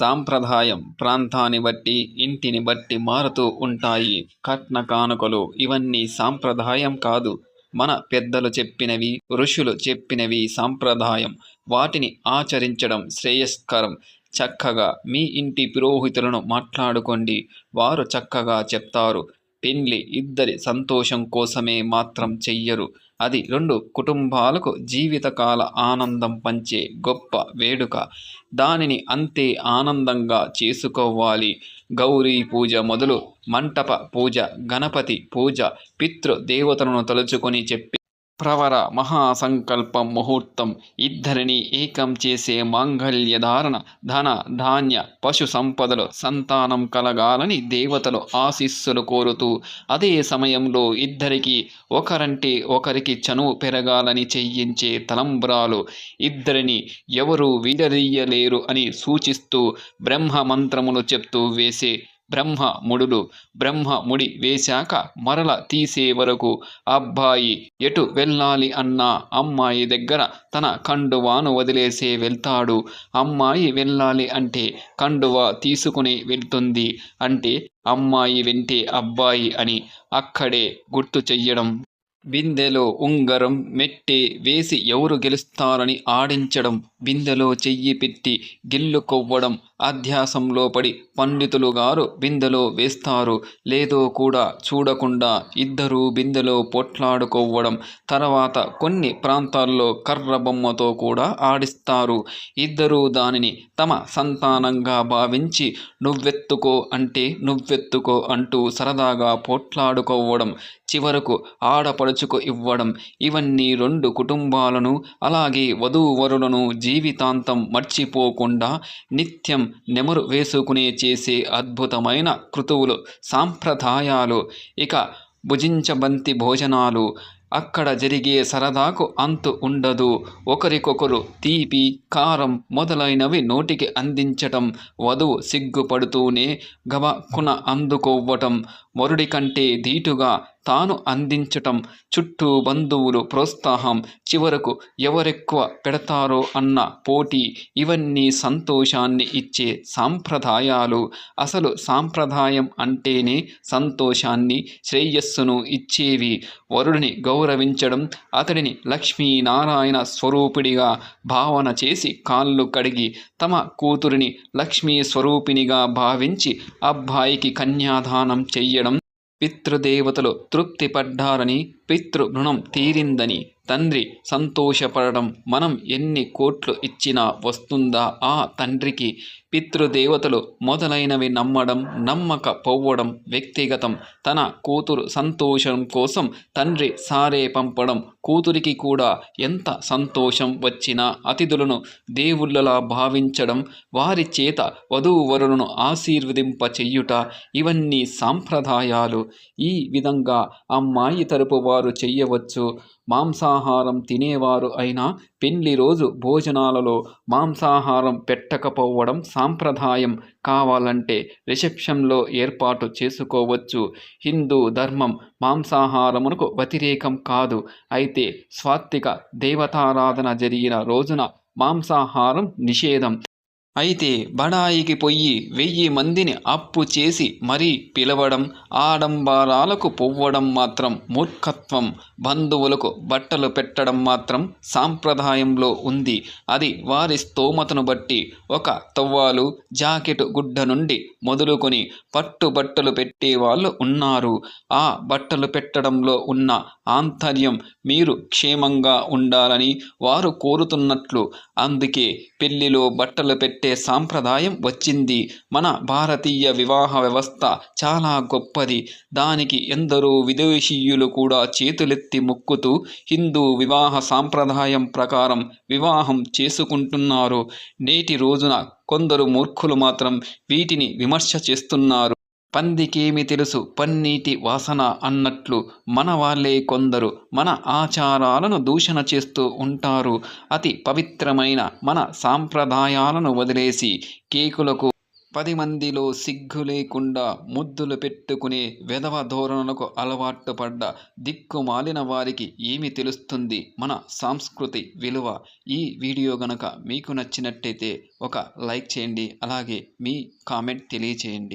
సాంప్రదాయం ప్రాంతాన్ని బట్టి ఇంటిని బట్టి మారుతూ ఉంటాయి. కట్న కానుకలు ఇవన్నీ సాంప్రదాయం కాదు. మన పెద్దలు చెప్పినవి ఋషులు చెప్పినవి సాంప్రదాయం. వాటిని ఆచరించడం శ్రేయస్కరం. చక్కగా మీ ఇంటి పురోహితులను మాట్లాడుకోండి. వారు చక్కగా చెప్తారు. పెళ్ళి ఇద్దరి సంతోషం కోసమే మాత్రం చెయ్యరు. అది రెండు కుటుంబాలకు జీవితకాల ఆనందం పంచే గొప్ప వేడుక. దానిని అంతే ఆనందంగా చేసుకోవాలి. గౌరీ పూజ మొదలు మంటప పూజ గణపతి పూజ పితృ దేవతలను తలుచుకొని చెప్పి ప్రవర మహాసంకల్పం ముహూర్తం. ఇద్దరిని ఏకం చేసే మాంగళ్య ధారణ ధన ధాన్య పశు సంపదలు సంతానం కలగాలని దేవతలు ఆశీస్సులు కోరుతూ అదే సమయంలో ఇద్దరికి ఒకరంటే ఒకరికి చనువు పెరగాలని చెయ్యించే తలంబ్రాలు. ఇద్దరిని ఎవరు విడదీయలేరు అని సూచిస్తూ బ్రహ్మ మంత్రములు చెప్తూ వేసే బ్రహ్మ ముడులు బ్రహ్మ ముడి వేశాక మరల తీసే వరకు అబ్బాయి ఎటు వెళ్ళాలి అన్నా? అమ్మాయి దగ్గర తన కండువాను వదిలేసే వెళ్తాడు. అమ్మాయి వెళ్ళాలి అంటే కండువా తీసుకుని వెళ్తుంది. అంటే అమ్మాయి వెంటే అబ్బాయి అని అక్కడే గుర్తు చెయ్యడం. బిందెలో ఉంగరం మెట్టి వేసి ఎవరు గెలుస్తారని ఆడించడం బిందెలో చెయ్యి పెట్టి గిల్లు కొవ్వడం అధ్యాసంలో పడి పండితులు గారు బిందెలో వేస్తారు. లేదో కూడా చూడకుండా ఇద్దరూ బిందెలో పొట్లాడుకోవడం తర్వాత కొన్ని ప్రాంతాల్లో కర్ర బొమ్మతో కూడా ఆడిస్తారు. ఇద్దరూ దానిని తమ సంతానంగా భావించి నువ్వెత్తుకో అంటే నువ్వెత్తుకో అంటూ సరదాగా పొట్లాడుకోవడం చివరకు ఆడపడుచుకు ఇవ్వడం. ఇవన్నీ రెండు కుటుంబాలను అలాగే వధూవరులను జీవితాంతం మర్చిపోకుండా నిత్యం నెమరు వేసుకునే చేసే అద్భుతమైన కృతువులు సాంప్రదాయాలు. ఇక భుజించబంతి భోజనాలు. అక్కడ జరిగే సరదాకు అంతు ఉండదు. ఒకరికొకరు తీపి కారం మొదలైనవి నోటికి అందించటం వధువు సిగ్గుపడుతూనే గబక్కున అందుకోవటం. వరుడి కంటే ధీటుగా తాను అందించటం చుట్టూ బంధువులు ప్రోత్సాహం. చివరకు ఎవరెక్కువ పెడతారో అన్న పోటీ ఇవన్నీ సంతోషాన్ని ఇచ్చే సాంప్రదాయాలు. అసలు సాంప్రదాయం అంటేనే సంతోషాన్ని శ్రేయస్సును ఇచ్చేవి. వరుడిని గౌరవించడం అతడిని లక్ష్మీనారాయణ స్వరూపిడిగా భావన చేసి కాళ్ళు కడిగి తమ కూతురిని లక్ష్మీ స్వరూపినిగా భావించి అబ్బాయికి కన్యాదానం చెయ్యడం పితృదేవతలు తృప్తి పడ్డారని పితృ ఋణం తీరిందని తండ్రి సంతోషపడడం మనం ఎన్ని కోట్లు ఇచ్చినా వస్తుందా? ఆ తండ్రికి పితృదేవతలు మొదలైనవి నమ్మడం నమ్మకపోవడం వ్యక్తిగతం. తన కూతురు సంతోషం కోసం తండ్రి సారే పంపడం కూతురికి కూడా ఎంత సంతోషం వచ్చినా అతిథులను దేవుళ్ళలా భావించడం వారి చేత వధూవరులను ఆశీర్వదింప చెయ్యుట ఇవన్నీ సాంప్రదాయాలు. ఈ విధంగా అమ్మాయి తరపు వారు చెయ్యవచ్చు మాంసాహారం తినేవారు అయినా పెళ్ళి రోజు భోజనాలలో మాంసాహారం పెట్టకపోవడం సాంప్రదాయం కావాలంటే రిసెప్షన్లో ఏర్పాటు చేసుకోవచ్చు. హిందూ ధర్మం మాంసాహారమునకు వ్యతిరేకం కాదు. అయితే స్వాత్విక దేవతారాధన జరిగిన రోజున మాంసాహారం నిషేధం. అయితే బడాయికి పొయ్యి వెయ్యి మందిని అప్పు చేసి మరీ పిలవడం ఆడంబరాలకు పొవ్వడం మాత్రం మూర్ఖత్వం. బంధువులకు బట్టలు పెట్టడం మాత్రం సాంప్రదాయంలో ఉంది. అది వారి స్తోమతను బట్టి ఒక తవ్వాలు జాకెట్ గుడ్డ నుండి మొదలుకొని పట్టు బట్టలు పెట్టేవాళ్ళు ఉన్నారు. ఆ బట్టలు పెట్టడంలో ఉన్న ఆంతర్యం మీరు క్షేమంగా ఉండాలని వారు కోరుతున్నట్లు. అందుకే పెళ్ళిలో బట్టలు పెట్టే సాంప్రదాయం వచ్చింది. మన భారతీయ వివాహ వ్యవస్థ చాలా గొప్పది. దానికి ఎందరో విదేశీయులు కూడా చేతులెత్తి మొక్కుతూ హిందూ వివాహ సాంప్రదాయం ప్రకారం వివాహం చేసుకుంటున్నారు. నేటి రోజున కొందరు మూర్ఖులు మాత్రం వీటిని విమర్శ చేస్తున్నారు. పందికేమి తెలుసు? పన్నీటి వాసన అన్నట్లు మన వాళ్ళే కొందరు మన ఆచారాలను దూషణ చేస్తూ ఉంటారు. అతి పవిత్రమైన మన సాంప్రదాయాలను వదిలేసి కేకులకు పది మందిలో సిగ్గు లేకుండా ముద్దులు పెట్టుకునే వెధవ ధోరణులకు అలవాటు పడ్డ దిక్కుమాలిన వారికి ఏమి తెలుస్తుంది? మన సంస్కృతి విలువ. ఈ వీడియో గనక మీకు నచ్చినట్టయితే ఒక లైక్ చేయండి. అలాగే మీ కామెంట్ తెలియచేయండి.